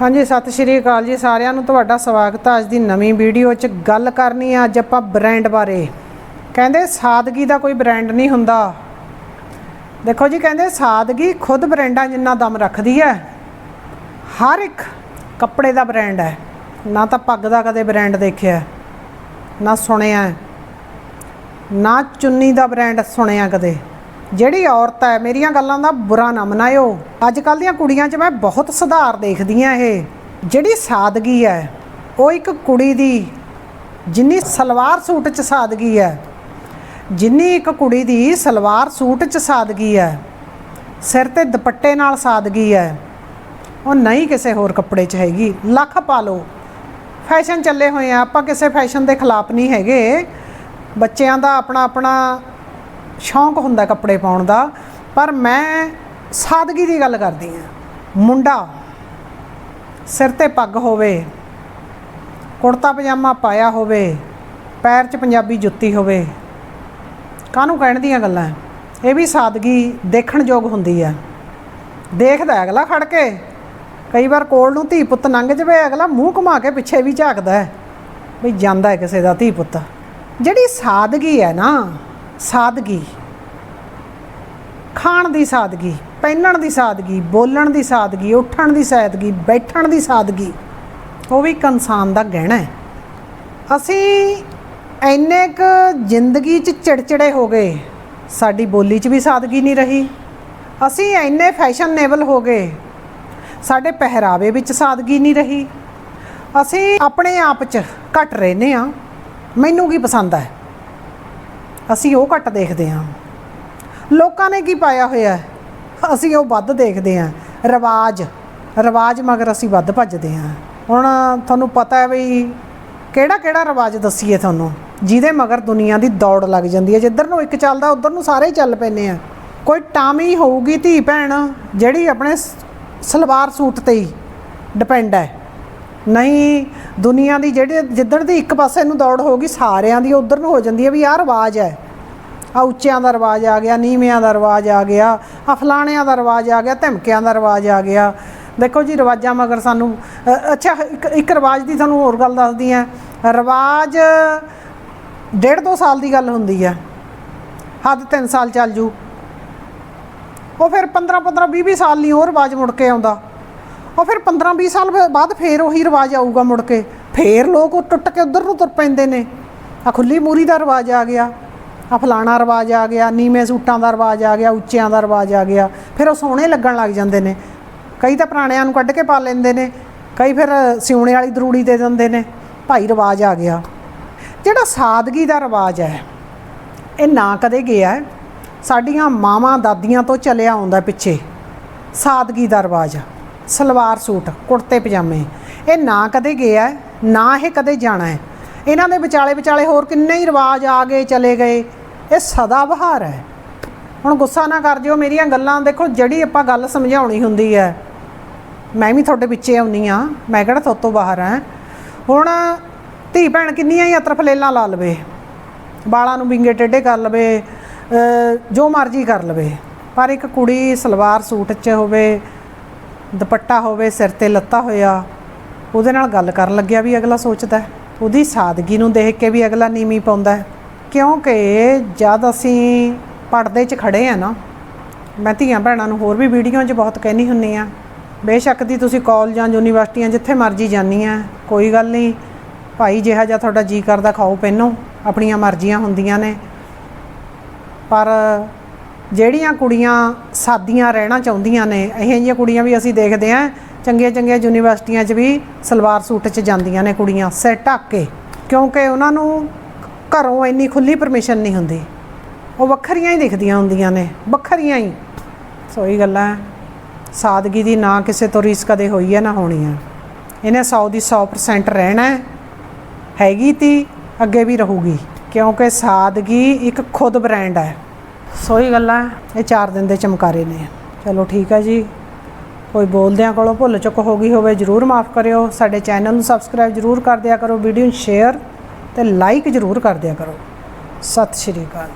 ਹਾਂਜੀ, ਸਤਿ ਸ਼੍ਰੀ ਅਕਾਲ ਜੀ ਸਾਰਿਆਂ ਨੂੰ। ਤੁਹਾਡਾ ਸਵਾਗਤ ਹੈ ਅੱਜ ਦੀ ਨਵੀਂ ਵੀਡੀਓ 'ਚ ਗੱਲ ਕਰਨੀ ਆ ਅੱਜ ਆਪਾਂ ਬ੍ਰਾਂਡ ਬਾਰੇ। ਕਹਿੰਦੇ ਸਾਦਗੀ ਦਾ ਕੋਈ ਬ੍ਰਾਂਡ ਨਹੀਂ ਹੁੰਦਾ। ਦੇਖੋ ਜੀ, ਕਹਿੰਦੇ ਸਾਦਗੀ ਖੁਦ ਬ੍ਰਾਂਡਾਂ ਜਿੰਨਾ ਦਮ ਰੱਖਦੀ ਹੈ, ਹਰ ਇੱਕ ਕੱਪੜੇ ਦਾ ਬ੍ਰਾਂਡ ਹੈ। ਨਾ ਤਾਂ ਪੱਗ ਦਾ ਕਦੇ ਬ੍ਰਾਂਡ ਦੇਖਿਆ, ਨਾ ਸੁਣਿਆ, ਨਾ ਚੁੰਨੀ ਦਾ ਬ੍ਰਾਂਡ ਸੁਣਿਆ ਕਦੇ। ਜਿਹੜੀ ਔਰਤ ਹੈ, ਮੇਰੀਆਂ ਗੱਲਾਂ ਦਾ ਬੁਰਾ ਨਾ ਮਨਾਇਓ। ਅੱਜ ਕੱਲ ਦੀਆਂ ਕੁੜੀਆਂ 'ਚ ਮੈਂ ਬਹੁਤ ਸੁਧਾਰ ਦੇਖਦੀ ਆ ਇਹ। ਜਿਹੜੀ ਸਾਦਗੀ ਹੈ, ਉਹ ਇੱਕ ਕੁੜੀ ਦੀ ਜਿੰਨੀ ਸਲਵਾਰ ਸੂਟ 'ਚ ਸਾਦਗੀ ਹੈ, ਜਿੰਨੀ ਇੱਕ ਕੁੜੀ ਦੀ ਸਲਵਾਰ ਸੂਟ 'ਚ ਸਾਦਗੀ ਹੈ, ਸਿਰ ਤੇ ਦੁਪੱਟੇ ਨਾਲ ਸਾਦਗੀ ਹੈ, ਉਹ ਨਹੀਂ ਕਿਸੇ ਹੋਰ ਕੱਪੜੇ 'ਚ ਹੈਗੀ। ਲੱਖ ਪਾ ਲਓ। ਫੈਸ਼ਨ ਚੱਲੇ ਹੋਏ ਆ, ਆਪਾਂ ਕਿਸੇ ਫੈਸ਼ਨ ਦੇ ਖਿਲਾਫ ਨਹੀਂ ਹੈਗੇ। ਬੱਚਿਆਂ ਦਾ ਆਪਣਾ ਆਪਣਾ ਸ਼ੌਂਕ ਹੁੰਦਾ ਕੱਪੜੇ ਪਾਉਣ ਦਾ, ਪਰ ਮੈਂ ਸਾਦਗੀ ਦੀ ਗੱਲ ਕਰਦੀ ਆ ਮੁੰਡਾ ਸਿਰ ਤੇ ਪੱਗ ਹੋਵੇ, ਕੁੜਤਾ ਪਜਾਮਾ ਪਾਇਆ ਹੋਵੇ, ਪੈਰ 'ਚ ਪੰਜਾਬੀ ਜੁੱਤੀ ਹੋਵੇ, ਕਾਹਨੂੰ ਕਹਿਣ ਦੀਆਂ ਗੱਲਾਂ? ਇਹ ਵੀ ਸਾਦਗੀ ਦੇਖਣ ਯੋਗ ਹੁੰਦੀ ਆ ਦੇਖਦਾ ਅਗਲਾ ਖੜ ਕੇ, ਕਈ ਵਾਰ ਕੋਲ ਨੂੰ ਧੀ ਪੁੱਤ ਲੰਘ ਜਵੇ, ਅਗਲਾ ਮੂੰਹ ਘੁਮਾ ਕੇ ਪਿੱਛੇ ਵੀ ਝਾਕਦਾ ਹੈ। ਵੀ ਜਾਂਦਾ ਹੈ ਕਿਸੇ ਦਾ ਧੀ ਪੁੱਤ। ਜਿਹੜੀ ਸਾਦਗੀ ਹੈ ਨਾ ਸਾਦਗੀ। ਖਾਣ ਦੀ ਸਾਦਗੀ, ਪਹਿਨਣ ਦੀ ਸਾਦਗੀ, ਬੋਲਣ ਦੀ ਸਾਦਗੀ, ਉੱਠਣ ਦੀ ਸਾਦਗੀ, ਬੈਠਣ ਦੀ ਸਾਦਗੀ, ਉਹ ਵੀ ਇੱਕ ਇਨਸਾਨ ਦਾ ਗਹਿਣਾ ਹੈ। ਅਸੀਂ ਇੰਨੇ ਕੁ ਜ਼ਿੰਦਗੀ 'ਚ ਚਿੜਚਿੜੇ ਹੋ ਗਏ, ਸਾਡੀ ਬੋਲੀ 'ਚ ਵੀ ਸਾਦਗੀ ਨਹੀਂ ਰਹੀ। ਅਸੀਂ ਇੰਨੇ ਫੈਸ਼ਨੇਬਲ ਹੋ ਗਏ, ਸਾਡੇ ਪਹਿਰਾਵੇ ਵਿੱਚ ਸਾਦਗੀ ਨਹੀਂ ਰਹੀ। ਅਸੀਂ ਆਪਣੇ ਆਪ 'ਚ ਘਟ ਰਹਿੰਦੇ ਆ ਮੈਨੂੰ ਕੀ ਪਸੰਦ ਹੈ? ਅਸੀਂ ਉਹ ਘੱਟ ਦੇਖਦੇ ਹਾਂ। ਲੋਕਾਂ ਨੇ ਕੀ ਪਾਇਆ ਹੋਇਆ ਅਸੀਂ ਉਹ ਵੱਧ ਦੇਖਦੇ ਹਾਂ। ਰਿਵਾਜ ਰਿਵਾਜ ਮਗਰ ਅਸੀਂ ਵੱਧ ਭੱਜਦੇ ਹਾਂ। ਹੁਣ ਤੁਹਾਨੂੰ ਪਤਾ ਹੈ ਵੀ ਕਿਹੜਾ ਕਿਹੜਾ ਰਿਵਾਜ ਦੱਸੀਏ ਤੁਹਾਨੂੰ? ਜਿਹਦੇ ਮਗਰ ਦੁਨੀਆ ਦੀ ਦੌੜ ਲੱਗ ਜਾਂਦੀ ਹੈ। ਜਿੱਧਰ ਨੂੰ ਇੱਕ ਚੱਲਦਾ, ਉਧਰ ਨੂੰ ਸਾਰੇ ਹੀ ਚੱਲ ਪੈਂਦੇ ਆ। ਕੋਈ ਟਾਮੀ ਹੋਊਗੀ ਧੀ ਭੈਣ ਜਿਹੜੀ ਆਪਣੇ ਸ- ਸਲਵਾਰ ਸੂਟ ਤੇ ਹੀ ਡਿਪੈਂਡ ਹੈ। ਨਹੀਂ, ਦੁਨੀਆ ਦੀ ਜਿਹੜੇ ਜਿੱਧਰ ਦੀ ਇੱਕ ਪਾਸੇ ਨੂੰ ਦੌੜ ਹੋਊਗੀ ਸਾਰਿਆਂ ਦੀ ਉਧਰ ਨੂੰ ਹੋ ਜਾਂਦੀ ਹੈ ਵੀ ਆਹ ਰਿਵਾਜ ਹੈ। ਆ ਉੱਚਿਆਂ ਦਾ ਰਿਵਾਜ ਆ ਗਿਆ, ਨੀਵਿਆਂ ਦਾ ਰਿਵਾਜ ਆ ਗਿਆ ਆ ਫਲਾਣਿਆਂ ਦਾ ਰਿਵਾਜ ਆ ਗਿਆ, ਧਮਕਿਆਂ ਦਾ ਰਿਵਾਜ ਆ ਗਿਆ। ਦੇਖੋ ਜੀ, ਰਿਵਾਜਾਂ ਮਗਰ ਸਾਨੂੰ ਅੱਛਾ, ਇੱਕ ਇੱਕ ਰਿਵਾਜ ਦੀ ਤੁਹਾਨੂੰ ਹੋਰ ਗੱਲ ਦੱਸਦੀ ਆ ਰਿਵਾਜ ਡੇਢ ਦੋ ਸਾਲ ਦੀ ਗੱਲ ਹੁੰਦੀ ਆ ਹੱਦ 3 ਸਾਲ ਚੱਲ ਜੂ। ਉਹ ਫਿਰ 15 15 20 20 ਸਾਲ ਨਹੀਂ, ਉਹ ਰਿਵਾਜ ਮੁੜ ਕੇ ਆਉਂਦਾ। ਉਹ ਫਿਰ 15 20 ਸਾਲ ਬਾਅਦ ਫੇਰ ਉਹੀ ਰਿਵਾਜ ਆਊਗਾ ਮੁੜ ਕੇ। ਫੇਰ ਲੋਕ ਉਹ ਟੁੱਟ ਕੇ ਉਧਰ ਨੂੰ ਤੁਰ ਪੈਂਦੇ ਨੇ। ਆ ਖੁੱਲੀ ਮੂਰੀ ਦਾ ਰਿਵਾਜ ਆ ਗਿਆ। ਆ ਫਲਾਣਾ ਰਿਵਾਜ ਆ ਗਿਆ। ਨੀਵੇਂ ਸੂਟਾਂ ਦਾ ਰਿਵਾਜ ਆ ਗਿਆ। ਉੱਚਿਆਂ ਦਾ ਰਿਵਾਜ ਆ ਗਿਆ। ਫਿਰ ਉਹ ਸੋਹਣੇ ਲੱਗਣ ਲੱਗ ਜਾਂਦੇ ਨੇ। ਕਈ ਤਾਂ ਪੁਰਾਣਿਆਂ ਨੂੰ ਕੱਢ ਕੇ ਪਾ ਲੈਂਦੇ ਨੇ। ਕਈ ਫਿਰ ਸਿਉਣੇ ਵਾਲੀ ਦਰੂੜੀ ਦੇ ਦਿੰਦੇ ਨੇ। ਭਾਈ ਰਿਵਾਜ ਆ ਗਿਆ। ਜਿਹੜਾ ਸਾਦਗੀ ਦਾ ਰਿਵਾਜ ਹੈ, ਇਹ ਨਾ ਕਦੇ ਗਿਆ ਸਾਡੀਆਂ ਮਾਵਾਂ ਦਾਦੀਆਂ ਤੋਂ ਚੱਲਿਆ ਆਉਂਦਾ ਪਿੱਛੇ। ਸਾਦਗੀ ਦਾ ਰਿਵਾਜ ਸਲਵਾਰ ਸੂਟ, ਕੁੜਤੇ, ਪਜਾਮੇ। ਇਹ ਨਾ ਕਦੇ ਗਿਆ ਨਾ ਇਹ ਕਦੇ ਜਾਣਾ ਹੈ। ਇਹਨਾਂ ਦੇ ਵਿਚਾਲੇ ਵਿਚਾਲੇ ਹੋਰ ਕਿੰਨੇ ਹੀ ਰਿਵਾਜ ਆ ਗਏ, ਚਲੇ ਗਏ। ਇਹ ਸਦਾ ਬਹਾਰ ਹੈ। ਹੁਣ ਗੁੱਸਾ ਨਾ ਕਰ ਜਿਓ ਮੇਰੀਆਂ ਗੱਲਾਂ। ਦੇਖੋ, ਜਿਹੜੀ ਆਪਾਂ ਗੱਲ ਸਮਝਾਉਣੀ ਹੁੰਦੀ ਹੈ, ਮੈਂ ਵੀ ਤੁਹਾਡੇ ਪਿੱਛੇ ਆਉਣੀ ਆ ਮੈਂ ਕਿਹੜਾ ਤੁਹਾਡੇ ਤੋਂ ਬਾਹਰ ਆ ਹੁਣ ਧੀ ਭੈਣ ਕਿੰਨੀਆਂ ਹੀ ਅਤਰ ਫਲੇਲਾਂ ਲਾ ਲਵੇ। ਬਾਲਾਂ ਨੂੰ ਵਿੰਗੇ ਟੇਢੇ ਕਰ ਲਵੇ ਜੋ ਮਰਜ਼ੀ ਕਰ ਲਵੇ। ਪਰ ਇੱਕ ਕੁੜੀ ਸਲਵਾਰ ਸੂਟ 'ਚ ਹੋਵੇ ਦੁਪੱਟਾ ਹੋਵੇ, ਸਿਰ ਤੇ ਲੱਤਾ ਹੋਇਆ, ਉਹਦੇ ਨਾਲ ਗੱਲ ਕਰਨ ਲੱਗਿਆ ਵੀ ਅਗਲਾ ਸੋਚਦਾ ਉਹਦੀ ਸਾਦਗੀ ਨੂੰ ਦੇਖ ਕੇ ਵੀ ਅਗਲਾ ਨੀਵੀਂ ਪਾਉਂਦਾ ਕਿਉਂਕਿ ਜਦ ਅਸੀਂ ਪਰਦੇ 'ਚ ਖੜੇ ਆ ਨਾ, ਮੈਂ ਧੀਆਂ ਭੈਣਾਂ ਨੂੰ ਹੋਰ ਵੀ ਵੀਡੀਓ 'ਚ ਬਹੁਤ ਕਹਿਣੀ ਹੁੰਨੀ ਆ, ਬੇਸ਼ੱਕ ਦੀ ਤੁਸੀਂ ਕਾਲਜਾਂ, ਯੂਨੀਵਰਸਿਟੀਆਂ ਜਿੱਥੇ ਮਰਜ਼ੀ ਜਾਂਦੀ ਆ, ਕੋਈ ਗੱਲ ਨਹੀਂ ਭਾਈ ਜਿਹਾ ਜਿਹਾ ਤੁਹਾਡਾ ਜੀ ਕਰਦਾ, ਖਾਓ, ਪਹਿਨੋ, ਆਪਣੀਆਂ ਮਰਜ਼ੀਆਂ ਹੁੰਦੀਆਂ ਨੇ। ਪਰ ਜਿਹੜੀਆਂ ਕੁੜੀਆਂ ਸਾਦੀਆਂ ਰਹਿਣਾ ਚਾਹੁੰਦੀਆਂ ਨੇ, ਇਹੋ ਜਿਹੀਆਂ ਕੁੜੀਆਂ ਵੀ ਅਸੀਂ ਦੇਖਦੇ ਆਂ ਚੰਗੀਆਂ ਚੰਗੀਆਂ ਯੂਨੀਵਰਸਿਟੀਆਂ 'ਚ ਵੀ ਸਲਵਾਰ ਸੂਟ 'ਚ ਜਾਂਦੀਆਂ ਨੇ ਕੁੜੀਆਂ, ਸਿਰ ਢੱਕ ਕੇ, ਕਿਉਂਕਿ ਉਹਨਾਂ ਨੂੰ ਘਰੋਂ ਇੰਨੀ ਖੁੱਲੀ ਪਰਮਿਸ਼ਨ ਨਹੀਂ ਹੁੰਦੀ। ਉਹ ਵੱਖਰੀਆਂ ਹੀ ਦਿਖਦੀਆਂ ਹੁੰਦੀਆਂ ਨੇ, ਵੱਖਰੀਆਂ ਹੀ। ਸੋ ਇਹ ਗੱਲਾਂ ਸਾਦਗੀ ਦੀ ਨਾ ਕਿਸੇ ਤੋਂ ਰੀਸ ਕਦੇ ਹੋਈ ਹੈ, ਨਾ ਹੋਣੀ ਹੈ। ਇਹਨੇ 100 ਦੀ 100% ਰਹਿਣਾ ਹੈਗੀ ਤੀ, ਅੱਗੇ ਵੀ ਰਹੂਗੀ, ਕਿਉਂਕਿ ਸਾਦਗੀ ਇੱਕ ਖੁਦ ਬ੍ਰਾਂਡ ਹੈ। ਸੋਹੀ ਗੱਲਾਂ ਇਹ 4 ਦਿਨ ਦੇ ਚਮਕਾਰੇ ਨੇ। ਚਲੋ ਠੀਕ ਹੈ ਜੀ। ਕੋਈ ਬੋਲਦਿਆਂ ਕੋਲੋਂ ਭੁੱਲ ਚੁੱਕ ਹੋ ਗਈ ਹੋਵੇ, ਜਰੂਰ ਮਾਫ ਕਰਿਓ। ਸਾਡੇ ਚੈਨਲ ਨੂੰ ਸਬਸਕ੍ਰਾਈਬ ਜਰੂਰ ਕਰ ਦਿਆ ਕਰੋ ਵੀਡੀਓ ਨੂੰ ਸ਼ੇਅਰ ਤੇ ਲਾਈਕ ਜਰੂਰ ਕਰ ਦਿਆ ਕਰੋ। ਸਤਿ ਸ਼੍ਰੀ ਅਕਾਲ